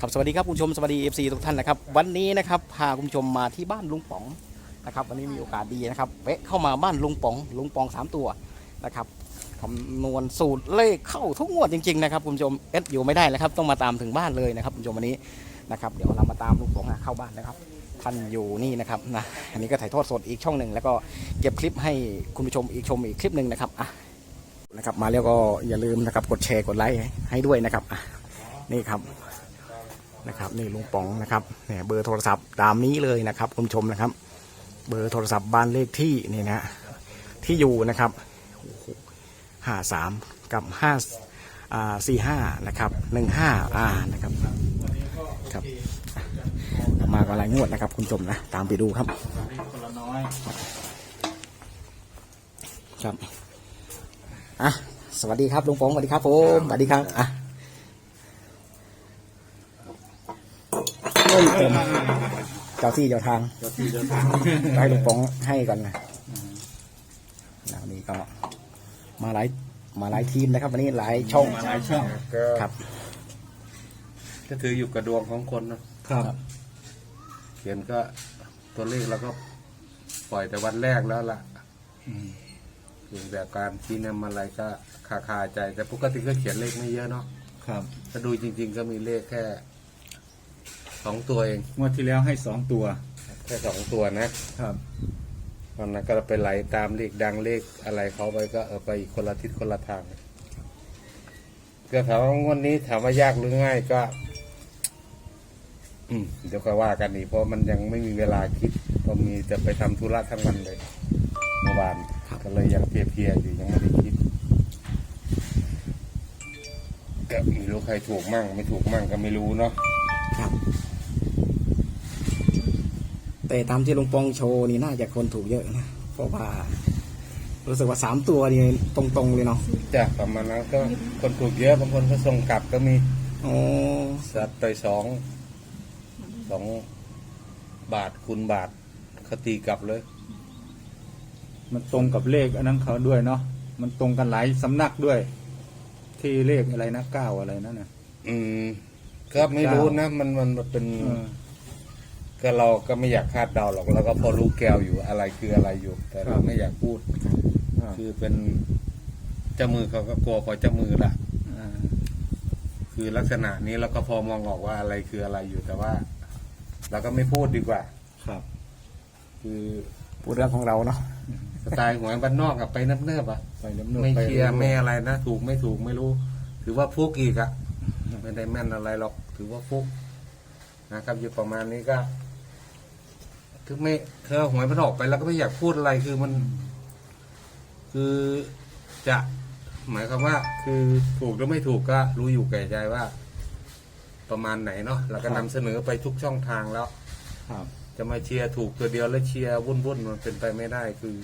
ครับสวัสดีครับคุณผู้ชมสวัสดีเอฟซีทุกท่านนะครับวันนี้นะครับพาคุณผู้ชมมาที่บ้านลุงป๋องนะครับวันนี้มีโอกาสดีนะครับแวะเข้ามาบ้านลุงป๋องลุงป๋องสามตัวนะครับคำนวณสูตรเลขเข้าทุกงวดจริงๆนะครับคุณผู้ชมเอสอยู่ไม่ได้แล้วครับต้องมาตามถึงบ้านเลยนะครับคุณผู้ชมวันนี้นะครับเดี๋ยวเรามาตามลุงป๋องเข้าบ้านนะครับท่านอยู่นี่นะครับนะอันนี้ก็ถ่ายทอดสดอีกช่องหนึ่งแล้วก็เก็บคลิปให้คุณผู้ชมอีกชมอีกคลิปหนึ่งนะครับอะนะครับมาแล้วก็อย่าลืมนะครับกดแชร์กดไลค์ให้ด้วยนะครับอะนี่ครับ นะครับนี่ลุงป๋องนะครับเนี่ยเบอร์โทรศัพท์ตามนี้เลยนะครับคุณชมนะครับ เบอร์โทรศัพท์บ้านเลขที่นี่นะที่อยู่นะครับห้าสามกับห้าอ่าสี่ห้านะครับหนึ่งห้าอ่านะครับครับมากันหลายงวดนะครับ คุณชมนะตามไปดูครับครับอะสวัสดีครับลุงป๋องสวัสดีครับผมสวัสดีครับอะ เริ่มเต็มเจ้าที่เจ้าทางเจ้าที่เจ้าทางให้ลุงป๋องให้ก่อนนะนนี้ก็มาหลายมาหลายทีมนะครับ วันนี้หลายช่องมาหลายช่องก็ครับ ก็ถืออยู่กับดวงของคนนะครับ เขียนก็ตัวเลขเราก็ปล่อยแต่วันแรกแล้วล่ะอืมเพียงแต่การชี้นำอะไรก็คาคาใจ แต่ปกติก็เขียนเลขไม่เยอะเนาะครับถ้าดูจริง ๆ ก็มีเลขแค่ สองตัวเองงวดที่แล้วให้สองตัว แค่สองตัวนะครับ ตอนนั้นก็ไปไหลตามเลขดังเลขอะไรเขาไปก็เออไปอีกคนละทิศคนละทาง ก็ถามว่างวันนี้ถามว่ายากหรือง่ายก็ อืมเดี๋ยวก็ว่ากันอีกเพราะมันยังไม่มีเวลาคิดเพราะมีจะไปทำธุระทั้งวันเลยเมื่อวานก็เลยยังเพลียๆอยู่ยังไม่ได้คิดก็ไม่รู้ใครถูกมั่ง ไม่ถูกมั่งก็ไม่รู้เนาะ ครับ แต่ตามที่ลุงป๋องโชว์นี่น่าจะคนถูกเยอะนะเพราะว่า รู้สึกว่าสามตัวนี่ตรงๆเลยเนาะจ้ะประมาณนั้นก็คนถูกเยอะบางคนก็ส่งกลับก็มีโอ้สัตว์ไปสองสองบาทคูณบาทเขาตีกลับเลย มันตรงกับเลขอันนั้นเขาด้วยเนาะมันตรงกันหลายสำนักด้วย ที่เลขอะไรนะเก้าอะไรนั่นน่ะอืมก็ไม่รู้นะ มันมันมันเป็น เออ ก็เราก็ไม่อยากคาดเดาหรอกเราก็พอรู้แก้วอยู่อะไรคืออะไรอยู่ แต่เราไม่อยากพูดครับคือเป็นเจ้ามือเขาก็กลัวพอเจ้ามือละอ่าคือลักษณะนี้เราก็พอมองออกว่าอะไรคืออะไรอยู่แต่ว่า เราก็ไม่พูดดีกว่า ครับ คือพูดเรื่องของเราเนาะสไตล์หวยบ้านนอกอะไปนับเนิบๆอะไปน้ำนวไม่ไปเชียร์ไม่อะไรนะถูกไม่ถูกไม่รู้ ถือว่าฟุกอีกอะไม่ได้แม่นอะไรหรอก ถือว่าฟุกนะครับอยู่ประมาณนี้ก็ ถึงไม่เธอหวยมันออกไปแล้วก็ไม่อยากพูดอะไรคือมัน คือจะหมายความว่า คือถูกหรือไม่ถูกก็รู้อยู่แก่ใจว่า ประมาณไหนเนาะเราก็นำเสนอไปทุกช่องทางแล้ว ครับ จะมาเชียร์ถูกตัวเดียวแล้วเชียร์วุ่นวุ่นๆมันเป็นไปไม่ได้ คือ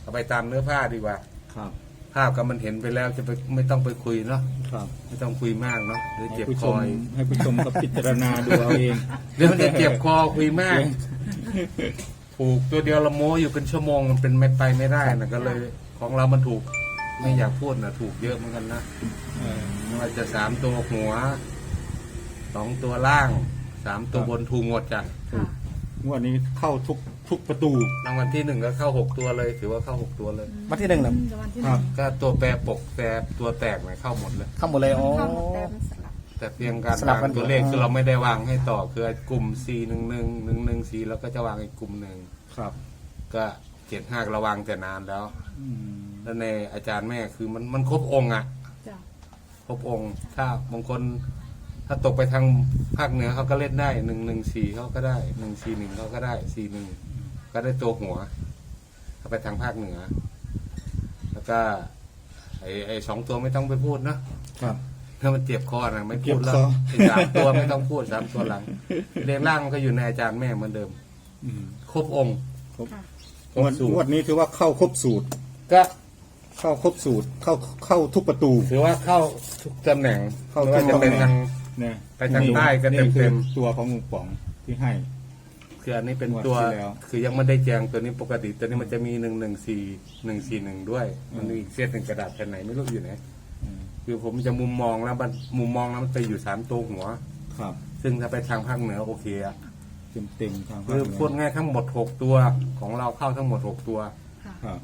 เอาไปตามเนื้อผ้าดีกว่า ครับ ภาพก็มันเห็นไปแล้วจะไปไม่ต้องไปคุยเนาะครับไม่ต้องคุยมากเนาะเดี๋ยวให้เจ็บผู้คชอมอีกให้ผู้ชมก็พิจารณาดูเอาเอง เดี๋ยวมันจะเจ็บคอคุยมาก ถูกตัวเดียวละโมอยู่เป็นชั่วโมงมันเป็นไม่ไปไม่ได้นะก็เลย ของเรามันถูก ไม่อยากพูดนะถูกเยอะเหมือนกันนะเออไม่ว่าจะสามตัวหัวสองตัวล่างสามตัวบนถูกหมดจ้ะงวดนี้เข้าทุกทุกประตู รางวัลที่หนึ่งก็เข้าหกตัวเลย ถือว่าเข้าหกตัวเลย วันที่หนึ่งเหรอรางวัลที่หครันึ่บ งก็ตัวแปรปกแปรตัวแตกเนี่ยเข้าหมดเลย เข้าหมดเลยโอ้เข้าหมดแต่มันสลับ แต่เพียงการสลับวางกันตัวเลขคือเราไม่ได้วางให้ต่อคือกลุ่ม C หนึ่งหนึ่งหนึ่งหนึ่ง C แล้วก็จะวางอีกกลุ่มหนึ่งครับก็เจ็ดห้าเราวางแต่นานแล้ว อืมแล้วในอาจารย์แม่คือมันมันครบองค์อะ จ้ะครบองค์ ถ้าบางคน ถ้าตกไปทางภาคเหนือเขาก็เล่นได้หนึ่งหนึ่งสี่เขาก็ได้หนึ่งสี่หนึ่งเขาก็ได้สี่หนึ่งก็ได้ตัวหัวเขาไปทางภาคเหนือ แล้วก็ไอไอสองตัวไม่ต้องไปพูดเนอะครับ ถ้ามันเจ็บคอนะไม่พูดแล้วเจ็บคอไอ้สามตัวไม่ต้องพูดสามตัวหลังเรียงร่างมันก็อยู่ในอาจารย์แม่เหมือนเดิม อืมครบองค์ครบค่ะ ครบงวดสูตงวรดนี้ถือว่าเข้าครบสูตร ก็เข้าครบสูตร เข้าเข้าทุกประตู ถือว่าเข้าทุกตำแหน่งเข้าไม่ว่าจะเป็นทุกตำแหน่ทางงเนี่ยไปทางใต้ก็เต็มๆ นี่คือตัวของลุงป๋องที่ให้ คืออันนี้เป็นงวดตัวที่แล้ว คือยังไม่ได้แจงตัวนี้ปกติตัวนี้มันจะมีหนึ่งหนึ่งสี่หนึ่งสี่หนึ่งด้วย มันมีอีกเศษหนึ่งกระดาษแผ่นไหนไม่รู้อยู่ไหนอืม คือผมจะมุมมองแล้วมันมุมมองแล้วมันไปอยู่สามตัวหัว ครับ ซึ่งถ้าไปทางภาคเหนือโอเคอะเต็มเต็มๆทางภาคือเหนืพูดง่ายทั้งหมดหกตัวของเราเข้าทั้งหมดหกตัวค่ะครับ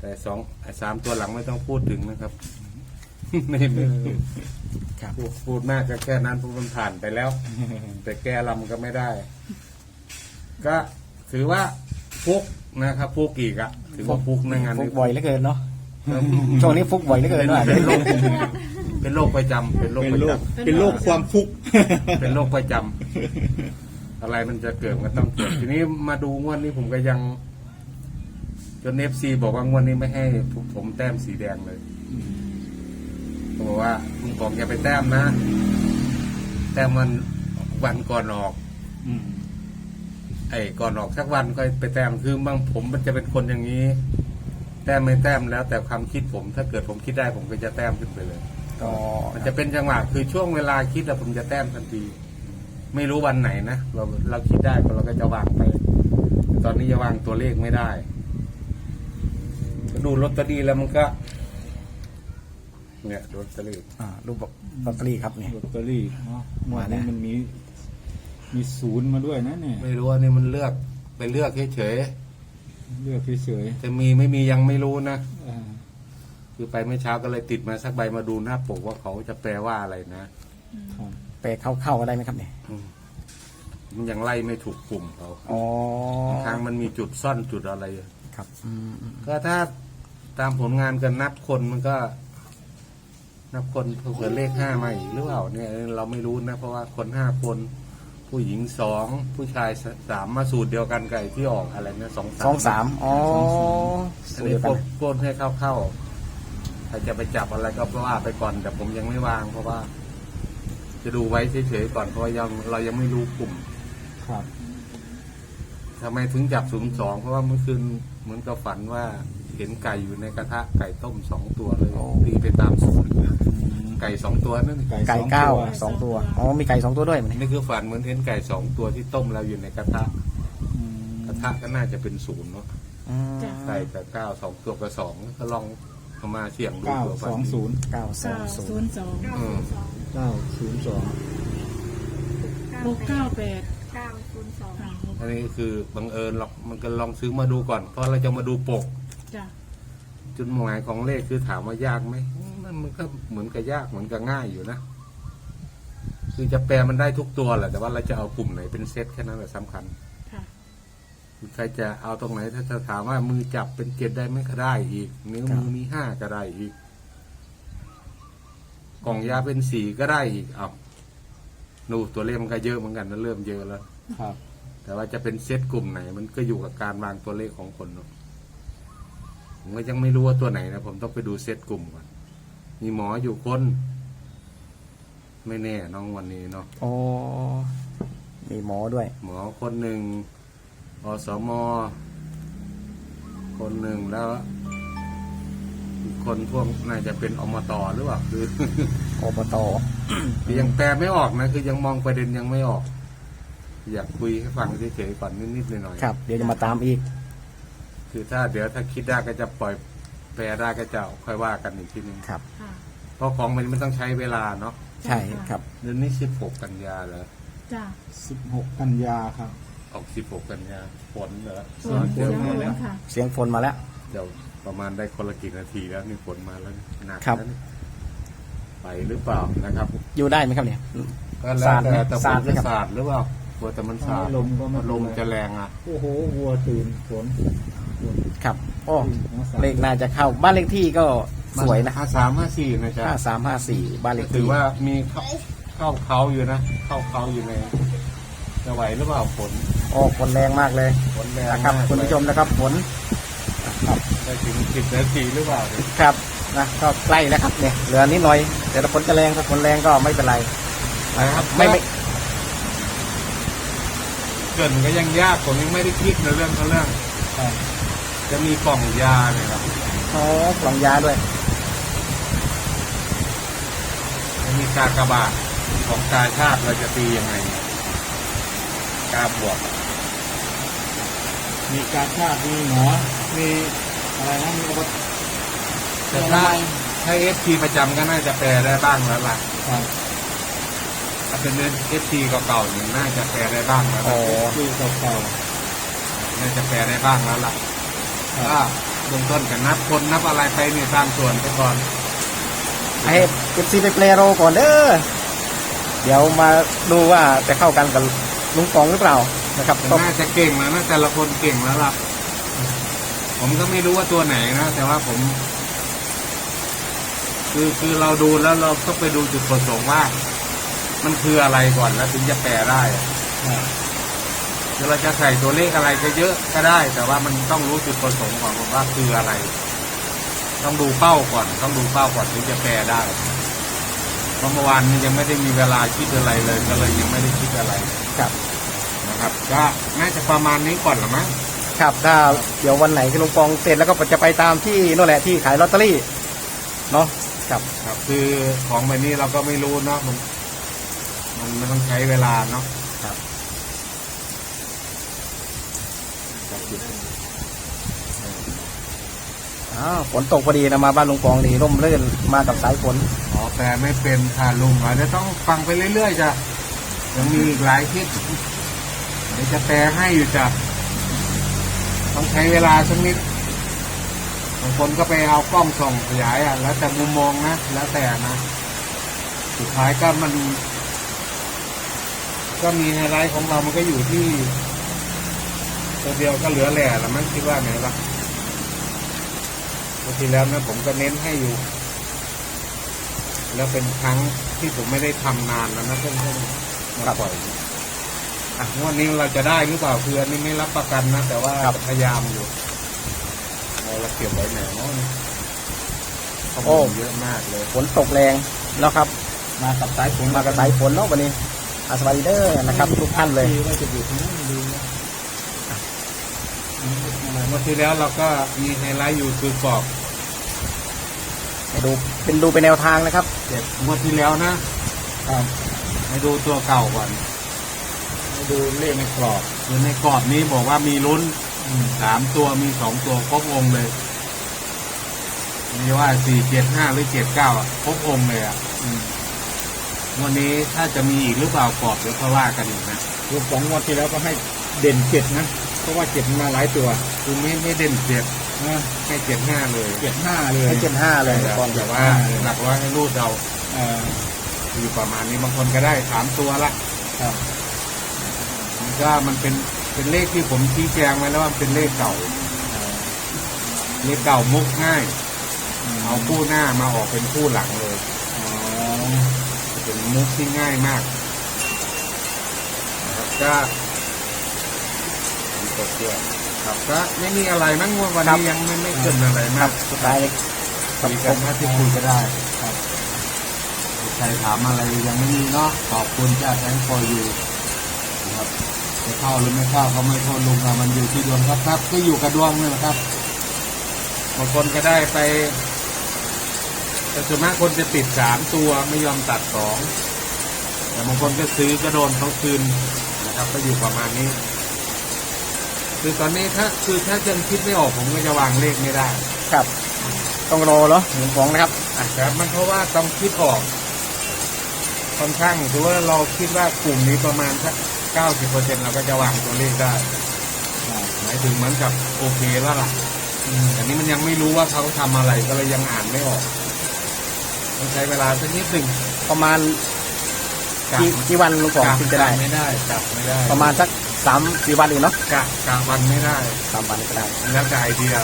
แต่สองไอ้สามตัวหลังไม่ต้องพูดถึงนะครับ ไม่ไม่ครับ พูดพูดมากก็แค่นั้นพูดมันผ่านไปแล้ว แต่แก้ลำก็ไม่ได้ ก็ถือว่าฟุกนะครับฟุกอีกอะถือว่าฟุกในงานฟุนี้กบ่อยเหลือเกินเนาะครับ ช่วงนี้ฟุกบ่อยเหลือเกินว่าเป็นโรคเป็นโรคประจำเป็นโรคเป็นประโรคจำเป็นโรคความฟุก เป็นโรคประจำอะไรมันจะเกิดมันต้องเกิด ทีนี้มาดูงวดนี้ผมก็ยัง จนเอฟซีบอกว่างวดนี้ไม่ให้ผมแต้มสีแดงเลยเขาบอกว่าลุงบอกอย่าไปแต้มนะ แต้มมันวันก่อนออกอืมไอ้ก่อนออกสักวันก็ไปแต้มคือบางผมมันจะเป็นคนอย่างนี้แต้มไม่แต้มแล้วแต่ความคิดผม ถ้าเกิดผมคิดได้ผมก็จะแต้มขึ้นไปเลยก็มันจะเป็นจังหวะคือช่วงเวลาคิดแล้วผมจะแต้มทันที ไม่รู้วันไหนนะเราเราคิดได้ก็เราก็จะวางไป ตอนนี้จะวางตัวเลขไม่ได้ก็ดูลอตเตอรี่แล้วมันก็ เนี่ยลอตเตอรี่อ่ารูปแบบลอตเตอรี่ครับเนี่ย ลอตเตอรี่เนาะงวดนี้มาแล้ว มันมี มีศูนย์มาด้วยนะเนี่ย ไม่รู้ว่านี่มันเลือกไปเลือกเฉย เลือกเฉยๆจะมีไม่มียังไม่รู้นะๆอ่าคือไปเมื่อเช้าก็เลยติดมาสักใบมาดูหน้าปกว่าเขาจะแปลว่าอะไรนะครับแปลเข้าเข้าๆได้ไหมครับเนี่ยอืมมันยังไล่ไม่ถูกกลุ่มเขาอ๋อทางมันมีจุดซ่อนจุดอะไร ครับอืมก็ถ้าตามผลงานกันนับคนมันก็ นับคนเผื่อเลขห้ามาอีกหรือเปล่าเนี่ยเราไม่รู้นะ เพราะว่าคนห้าคน ผู้หญิงสองผู้ชายสามมาสูตรเดียวกันไก่ที่ออกอะไรนะสองสองสามอ๋ออัสูนตรนี้เดียวโกกันนโกนให้เข้าๆใครจะไปจับอะไรก็ว่าไปก่อนแต่ผมยังไม่วาง เพราะว่า จะดูไว้เฉยๆก่อนเพราะว่ายังเรายังไม่รู้กลุ่ม ครับทำไมถึงจับศูนย์สองเพราะว่าเมื่อคืนเหมือนกับฝันว่าเห็นไก่อยู่ในกระทะไก่ต้มสองตัวเลยตีไปตามสูตร ไก่สองตัวนั่นไก่สองเก้าตัวสองตัวอ๋อมีไก่สองตัวด้วยมันยนี่คือฝันเหมือนเห็นไก่สองตัวที่ต้มแล้วอยู่ในกระทะอืมกระทะก็น่าจะเป็นศูนย์เนาะอืมไก่กับเก้าสองตัวกับสองก็ลองเอามาเสี่ยงดูเก้าตัวสองศูนย์เก้าสอเก้างศูศูนนย์ย์สองอืมเก้าศูนย์สองหกเก้าแปดเก้าศูนย์สองค่ะอันนี้คือบังเอิญหรอกมันก็ลองซื้อมาดูก่อน เพราะเราจะมาดูปก จ้ะจุดหมายของเลขคือถามว่ายากไหม มันมันก็เหมือนกับยากเหมือนกับง่ายอยู่นะ คือจะแปลมันได้ทุกตัวแหละแต่ว่าเราจะเอากลุ่มไหนเป็นเซตแค่นั้นแหละสำคัญค่ะ ใครจะเอาตรงไหนถ้าจะถามว่ามือจับเป็นเจ็ดได้ไหมก็ได้อีกนิ้วมือมีห้าก็ได้อีก กล่องยาเป็นสีก็ได้อีกเอาดูตัวเลขมันก็เยอะเหมือนกันนะเริ่มเยอะแล้ว ครับ แต่ว่าจะเป็นเซตกลุ่มไหน มันก็อยู่กับการวางตัวเลขของคนเนอะผมก็ยังไม่รู้ว่าตัวไหนนะ ผมต้องไปดูเซตกลุ่มก่อน มีหมออยู่คน ไม่แน่น้องวันนี้เนาะอ๋อมีหมอด้วย หมอคนหนึ่งอสมคนหนึ่งแล้วอีกคนพวกน่าจะเป็นอมตหรือเปล่าคืออบตคือยังแปลไม่ออกนะ คือยังมองประเด็นยังไม่ออก อยากคุยให้ฟังเฉยๆก่อนนิดๆหน่อยๆครับ เดี๋ยวจะมาตามอีก คือถ้าเดี๋ยวถ้าคิดได้ก็จะปล่อย แปลได้ก็จะค่อยว่ากันอีกทีนึงครับ ค่ะเพราะของมันมันต้องใช้เวลาเนาะใช่ครับเดือนนี้สิบหกกันยาเหรอจ้ะสิบหกกันยาครับ ออกสิบหกกันยาฝนเหรอส่วนฝเสียนงมาฝแล้วนค่ะ เสียงฝนมาแล้ว เดี๋ยวประมาณได้คนละกี่นาทีแล้วนี่ฝนมาแล้วนี่หนักครับ แล้วนี่ไปหรือเปล่านะครับอยู่ได้ไหมครับเนี่ย ก็แล้วแต่แต่ฝสาดนไหมจะครับ สาดหรือเปล่ากลัวแต่มันสาดลมก็ไม่ลมจะแรงอะ โอ้โหวัวตื่นฝน ฝนครับโอ้หัวสามเลขน่าจะเข้าบ้านเลขที่ก็สวยนะห้าสามห้าสี่นะจ๊ะห้าสามห้าสี่บ้านเลขถืที่อว่ามีเข้าเข้าเขาอยู่นะ เข้าเขาอยู่ในจะไหวหรือเปล่าฝนโอ้ฝนแรงมากเลยฝนแรงนะครับมากคุณผู้ชมนะครับฝนครับได้ถึงสิบนาทีหรือเปล่าเนี่ยครับนะก็ใกล้แล้วครับเนี่ยเหลือนิดหน่อย แต่ถ้าฝนจะแรงถ้าฝนแรงก็ไม่เป็นไรนะครับไม่ไม่เกรินก็ยังยากผมยังไม่ได้คิดในเรื่องทั้งเรื่องครับ จะมีกล่องยาเนี่ยครับโอ้กล่องยาด้วย จะมีกากบาทของกาชาติเราจะตียังไงกาบวก มีการชาติมีหมอมีอะไรนะมีอบตแต่ถ้าถ้าเอฟทีประจำก็น่าจะแปลได้บ้างแล้วล่ะครับถ้าเป็นเอฟซีเก่าๆนี่น่าจะแปลได้บ้างแล้วอ๋นะอคือเก่าน่าจะแปลได้บ้างแล้วล่ะ ก็เบื้องต้นกันนับคนนับอะไรไปนี่ตามส่วนไปก่อนให้เอฟซีไปแปลโรก่อนเด้อเดี๋ยวมาดูว่าจะเข้ากันกับลุงปองหรือเปล่านะครับแต่ก็น่าจะเก่งแล้วนะแต่ละคนเก่งแล้วล่ะ ผมก็ไม่รู้ว่าตัวไหนนะ แต่ว่าผม คือคือเราดูแล้วเราต้องไปดูจุดประสงค์ว่า มันคืออะไรก่อนแล้วถึงจะแปลได้อะๆ คือเราจะใส่ตัวเลขอะไรก็เยอะก็ได้ แต่ว่ามันต้องรู้จุดประสงค์ก่อนว่าคืออะไร ต้องดูเป้าก่อน ต้องดูเป้าก่อนถึงจะแปลได้เพราะเมื่อวานนี้ยังไม่ได้มีเวลาคิดอะไรเลย ก็เลยยังไม่ได้คิดอะไรครับนะครับ ก็น่าจะประมาณนี้ก่อนละมั้งครับถ้าเดี๋ยววันไหนที่ลุงปองเสร็จแล้วก็จะไปตามที่นั่นแหละที่ขายลอตเตอรี่เนาะครับครับ คือของแบบนี้เราก็ไม่รู้เนาะมันมันมันต้องใช้เวลาเนาะครับ ครับหยุดอ้าวฝนตกพอดีนะมาบ้านลุงปองดีร่มรื่นมากับสายฝนอ๋อแปลไม่เป็นค่ะลุงอาจจะต้องฟังไปเรื่อยๆจ้ะยังมีอีกหลายคลิปเดี๋ยวจะแปลให้อยู่จ้ะต้องใช้เวลาสักนิดบางคนก็ไปเอากล้องส่องขยายอะ แล้วแต่มุมมองนะแล้วแต่นะสุดท้ายก็มัน ก็มีไฮไลท์ของเรามันก็อยู่ที่ ตัวเดียวก็เหลือแหล่ละมันคิดว่าไงล่ะเมื่อที่แล้วนะผมก็เน้นให้อยู่ แล้วเป็นครั้งที่ผมไม่ได้ทำนานแล้วนะเพิ่งเพิ่งมาปล่อยอะงวดนี้เราจะได้หรือเปล่าคืออันนี้ไม่รับประกันนะแต่ว่าครับพยายามอยู่เราเราเก็บไว้ไหนเนาะข้อโอ้มูลเยอะมากเลยฝนตกแรงแล้วครับ มากับสายฝนมากับสายฝนเนาะวันนี้อาสวัสดีเด้อนะครับ ทุกท่านเลย ว่าจะอยู่ตรงนั้นดูนะ เมื่อที่แล้วเราก็มีไฮไลท์อยู่คือกรอบให้ดูเป็นดูเป็นแนวทางนะครับเจ็ดงวดที่แล้วนะครับให้ดูตัวเก่าก่อนให้ดูเลขในกรอบคือในกรอบนี้บอกว่ามีลุ้นสามตัวมีสองตัวครบองค์เลยไม่ว่าสี่เจ็ดห้าหรือเจ็ดเก้าครบองค์เลยอะอืมวันนี้ถ้าจะมีอีกหรือเปล่ากรอบเดี๋ยวเขาว่ากันอีกนะลูกสองงวดที่แล้วก็ให้เด่นเจ็ดนะเพ ราะว่าเจ็ดมันมาหลายตัวคือไม่ไม่เด่นเจ็ดนะให้เจ็ดห้าเลยเจ็ดห้าเลยให้เจ็ดห้าเลยแต่ก่อนแต่ว่าหลักร้อยให้รูดเราเอ่ออยู่ประมาณนี้บางคนก็ได้สามตัวละครับมันก็มันเป็นเป็นเลขที่ผมชี้แจงไว้แล้วว่ามันเป็นเลขเก่าเลขเก่ามุกง่าย เอาคู่หน้ามาออกเป็นคู่หลังเลยอ๋อเป็นมุกที่ง่ายมากนะครับก็ มีกดเยอะครับก็ไม่มีอะไรมั้งวันนี้ยังไม่ไม่เกินอะไรคมารักบสุดท้ายเลยครัคุบยกันถ้าที่คุยก็ได้ครับใครถามอะไรยังไม่มีเนาะขอบคุณจ้าแทงฟอร์ยูนะครับจะเข้าหรือไม่เข้าก็ไม่โทษลุงนะมันอยู่ที่ดวงครับครับก็อยู่กับดวงนี่แหละครับบางคนก็ได้ไปแต่ส่วนมากคนจะติดสามตัวไม่ยอมตัดสองแต่บางคนก็ซื้อก็โดนเขาคืนนะครับก็อยู่ประมาณนี้ คือตอนนี้ถ้าคือถ้ายังคิดไม่ออกผมก็จะวางเลขไม่ได้ครับ ต้องรอเหรอลุงปองนะครับอะแต่มันเพราะว่าต้องคิดออกค่อนข้างถือว่าเราคิดว่ากลุ่มนี้ประมาณสักเก้าสิบเปอร์เซ็นเราก็จะวางตัวเลขได้หมายถึงเหมือนกับโอเคแล้วล่ะแต่นี้มันยังไม่รู้ว่าเขาทำอะไรก็เลยยังอ่านไม่ออกต้องใช้เวลาสักนิดหนึ่งประมาณกะกี่กี่วันลุงปองถึงจะได้ไม่ได้จับไม่ได้ ประมาณสัก สามสี่วันเองเนาะกะกะวันไม่ได้สามวันก็ได้ แล้วแต่ไอเดีย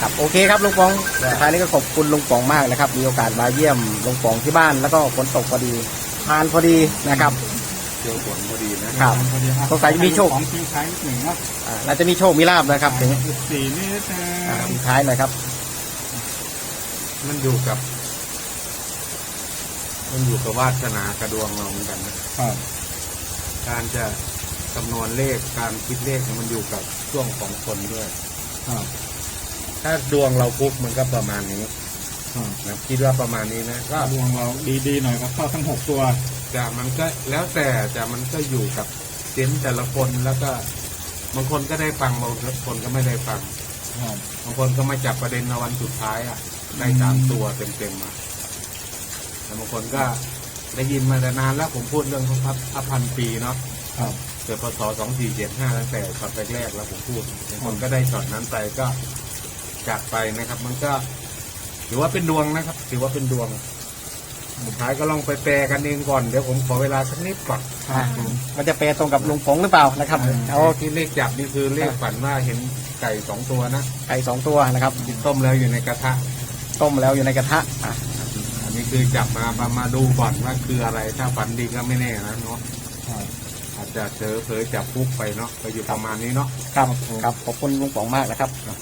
ครับโอเคครับลุงปองสุดท้ายนี้ก็ขอบคุณลุงปองมากนะครับ มีโอกาสมาเยี่ยมลุงปองที่บ้านแล้วก็ฝนตกพอดีทานพอดีนะครับ เจอฝนพอดีนะ ครับพอดีครับสงสัยจะมีโชค ของทิ้งท้ายนิดหนึ่งเนาะอ่าน่าจะมีโชคมีลาบนะครับถึงสี่นี่นะอ่าสุดท้ายหน่อยครับ มันอยู่กับ มันอยู่กับวาสนากระดวงเราเหมือนกันนะครับ การจะคำนวณเลขการคิดเลขเนี่ยมันอยู่กับช่วงของคนด้วยครับถ้าดวงเราปุ๊บมันก็ประมาณนี้ครับนะคิดว่าประมาณนี้นะก็ดวงเราดีๆหน่อยก็เข้าทั้งหกตัวจะมันก็แล้วแต่แต่มันก็อยู่กับเซนส์แต่ละคนแล้วก็บางคนก็ได้ฟังบางคนก็ไม่ได้ฟังครับบางคนก็มาจับประเด็นในวันสุดท้ายอะได้สามตัวเต็มๆมาแต่บางคนก็ ได้ยินมาแต่นานแล้วผมพูดเรื่องพระพัพระพันปีเนาะครับ เกิดพศสองสี่เจ็ดห้าตั้งแต่ช็อตแรกๆแล้วผมพูดบางคนก็ได้ช็อตนั้นไปก็จากไปนะครับ มันก็ถือว่าเป็นดวงนะครับ ถือว่าเป็นดวงสุดท้ายก็ลองไปแปลกันเองก่อนเดี๋ยวผมขอเวลาสักนิดก่อนอะมันจะแปลตรงกับลุงป๋องหรือเปล่านะครับเอาเอาที่เลขจับนี่คือเลขฝันว่าเห็นไก่สองตัวนะไก่สองตัวนะครับที่ต้มแล้วอยู่ในกระทะ ต้มแล้วอยู่ในกระทะอะอันนี้ คือจับมามามาดูก่อนว่าคืออะไรถ้าฝันดีก็ไม่แน่นะเนาะครับอาจจะเจอเผลอจับปุ๊บไปเนาะก็อยู่ประมาณนี้เนาะครับครับขอบคุณลุงป๋องมากนะครับครับ